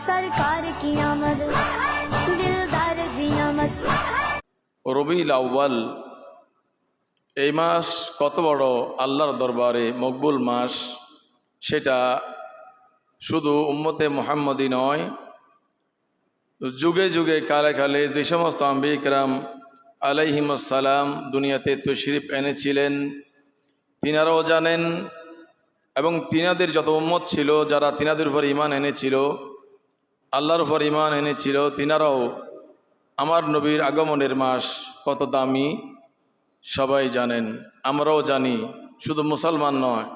सरकार की आमद दिलदार जी आमद রবিউল আউ্বাল এই মাস কত বড় আল্লাহর দরবারে মকবুল মাস সেটা শুধু উম্মতে মোহাম্মদী নয় যুগে যুগে কালে কালে যে সমস্ত আম্বিকরাম আলাইহিমসালাম দুনিয়াতে তশরিফ এনেছিলেন তিনারাও জানেন এবং তিনাদের যত উম্মত ছিল যারা তিনাদের উপর ইমান এনেছিল আল্লাহর উপর ইমান এনেছিল, তিনারাও আমার নবীর আগমনের মাস কত দামি, সবাই জানেন, আমরাও জানি, শুধু মুসলমান নয়।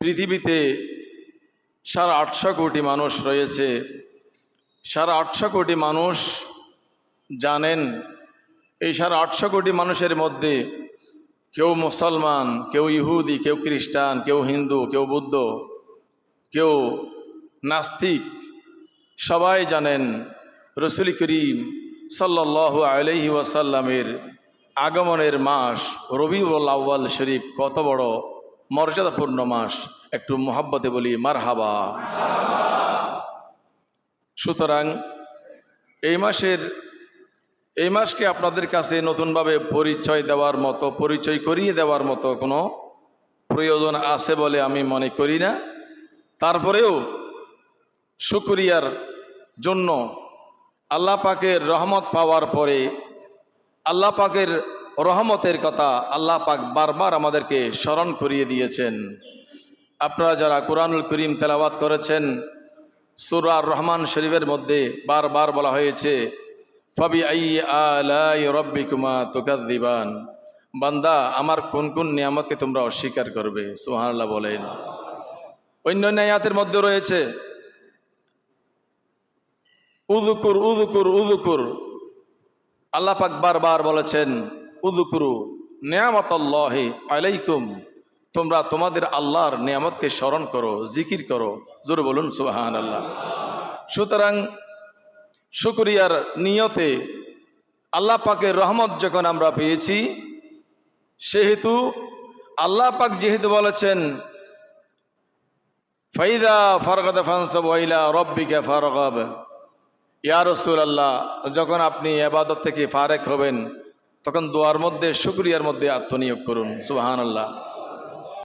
পৃথিবীতে সাড়ে আটশো কোটি মানুষ রয়েছে। সাড়ে আটশো কোটি মানুষ জানেন, এই সাড়ে আটশো কোটি মানুষের মধ্যে কেউ মুসলমান, কেউ ইহুদি, কেউ খ্রিস্টান, কেউ হিন্দু, কেউ বুদ্ধ, কেউ নাস্তিক সবাই জানেন রসুল করিম সাল্লাহ আলহি ওয়াসাল্লামের আগমনের মাস রবিউল আউ্বাল শরীফ কত বড়? মর্যাদাপূর্ণ মাস। একটু মোহাব্বতে বলি, মারহাবা। সুতরাং এই মাসের, এই মাসকে আপনাদের কাছে নতুনভাবে পরিচয় দেওয়ার মতো, পরিচয় করিয়ে দেওয়ার মতো কোনো প্রয়োজন আছে বলে আমি মনে করি না। তারপরেও শুক্রিয়ার জন্য আল্লাহ পাকের রহমত পাওয়ার পরে আল্লাহ পাকের রহমতের কথা আল্লাহ পাক বারবার আমাদেরকে স্মরণ করিয়ে দিয়েছেন। আপনারা যারা কোরআনুল করিম তেলাওয়াত করেছেন সুরার রহমান শরীফের মধ্যে বারবার বলা হয়েছে ফবি আই আলাই রব্বিকুমা তুকাদ দিবান বান্দা, আমার কোন কোন নিয়ামতকে তোমরা অস্বীকার করবে? সুহানাল্লাহ বলেন। অন্য ন্যায়াতের মধ্যে রয়েছে উদুকুর উদুকুর উদুকুর আল্লাহ পাক বারবার বলেছেন উদুকুরু নিয়ামতাল্লাহি আলাইকুম। তোমরা তোমাদের আল্লাহর নিয়ামতকে স্মরণ করো, জিকির করো। জোরে বলুন সুহান আল্লাহ সুতরাং শুক্রিয়ার নিয়তে আল্লাহ পাকের রহমত যখন আমরা পেয়েছি, সেহেতু আল্লাহ পাক যেহেতু বলেছেন, ফাইদা ফারগাদ ফানসব ওয়াইলা রব্বিকা ফারগাব। ইয়া রসুল আল্লাহ যখন আপনি এবাদত থেকে ফারেক হবেন, তখন দোয়ার মধ্যে, শুক্রিয়ার মধ্যে আত্মনিয়োগ করুন সুবাহান আল্লাহ